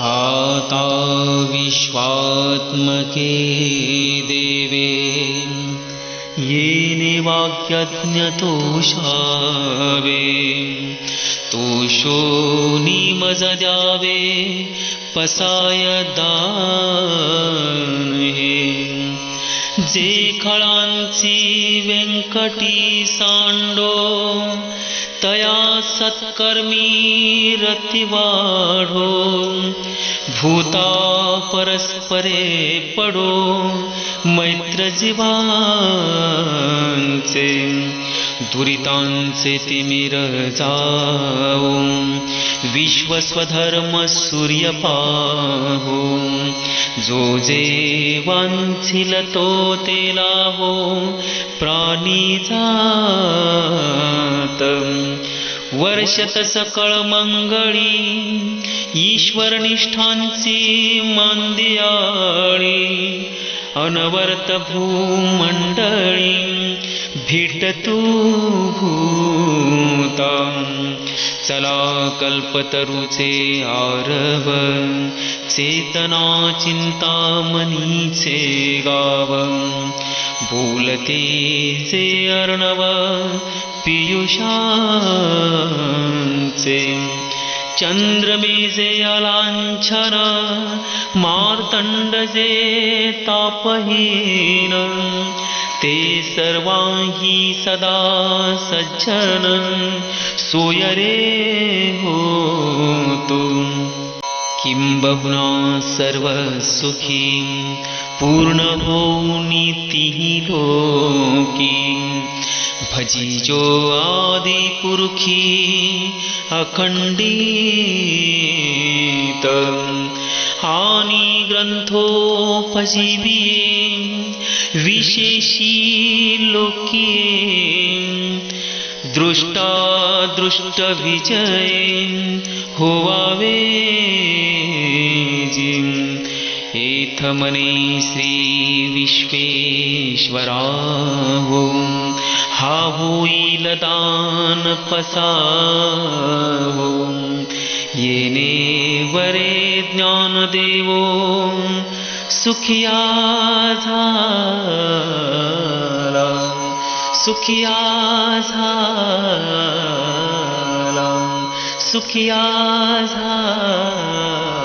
आता विश्वात्मके देवे। येने वाक्यज्ञतोषावे तोषो निमज द्यावे पसाय दान हे जे खळांची व्यंकटी सांडो, तया सत्कर्मी रतिवाढो, भूता परस्परे पडो मैत्र जीवांचे दुरितांचे तिमिर जाओ विश्वस्वधर्म सूर्यपाहो जो जे वाञ्छिल विश्वस्वधर्मसूर्यपाहो जोजे वातो वर्षत सकळ वर्षतसकलमङ्गली ईश्वरनिष्ठांची मन्द्याणि अनवर्त भूमण्डळी भूमण्डली भू चला कल्पतरुचे आरव। चेतना चिंतामणीचे गाव। बोलते जे अर्णव, पियुषांचे। चंद्रमेजे अलांछन मार्तंड जे तापहीन। ते सर्वा हि सदा सज्जन सोयरे होतु किं बहुना सर्वसुखी पूर्णभो नीतिः लोकी भजिजो भजीजो आदिपुरुखी अखण्डीतम्। अखंडित आणि विशेषी लोकी दृष्टा दृष्ट विजय, होवावे जिम। एथ मने श्री विश्वेश्वरा हो होईल दान पसाहो। येने वरे ज्ञान देव सुखिया झाला सुखिया झाला सुखिया झाला